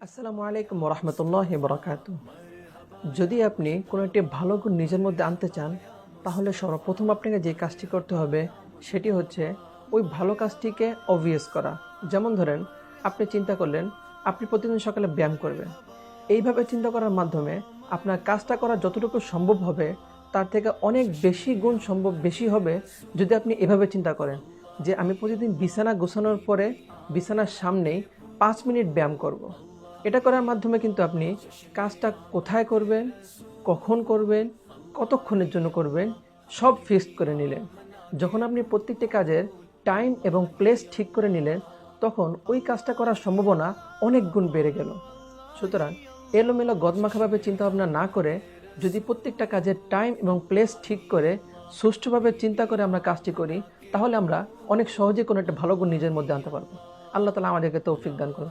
আসসালামু আলাইকুম রহমতুল্লাহ বরাকাত যদি আপনি কোনো একটি ভালো গুণ নিজের মধ্যে আনতে চান, তাহলে সর্বপ্রথম আপনাকে যে কাজটি করতে হবে, সেটি হচ্ছে ওই ভালো কাজটিকে অবভিয়াস করা। যেমন ধরেন, আপনি চিন্তা করলেন, আপনি প্রতিদিন সকালে ব্যায়াম করবেন। এইভাবে চিন্তা করার মাধ্যমে আপনার কাজটা করা যতটুকু সম্ভব হবে, তার থেকে অনেক বেশি গুণ সম্ভব বেশি হবে যদি আপনি এভাবে চিন্তা করেন যে আমি প্রতিদিন বিছানা গোছানোর পরে বিছানার সামনেই পাঁচ মিনিট ব্যায়াম করব। এটা করার মাধ্যমে কিন্তু আপনি কাজটা কোথায় করবেন, কখন করবেন, কতক্ষণের জন্য করবেন, সব ফিক্সড করে নিলেন। যখন আপনি প্রত্যেকটি কাজের টাইম এবং প্লেস ঠিক করে নিলেন, তখন ওই কাজটা করার সম্ভাবনা অনেক গুণ বেড়ে গেল। সুতরাং এলোমেলো গদমাখাভাবে চিন্তাভাবনা না করে যদি প্রত্যেকটা কাজের টাইম এবং প্লেস ঠিক করে, সুষ্ঠুভাবে চিন্তা করে আমরা কাজটি করি, তাহলে আমরা অনেক সহজে কোনো একটা ভালো গুণ নিজের মধ্যে আনতে পারব। আল্লাহ তালা আমাদেরকে তৌফিক দান করুন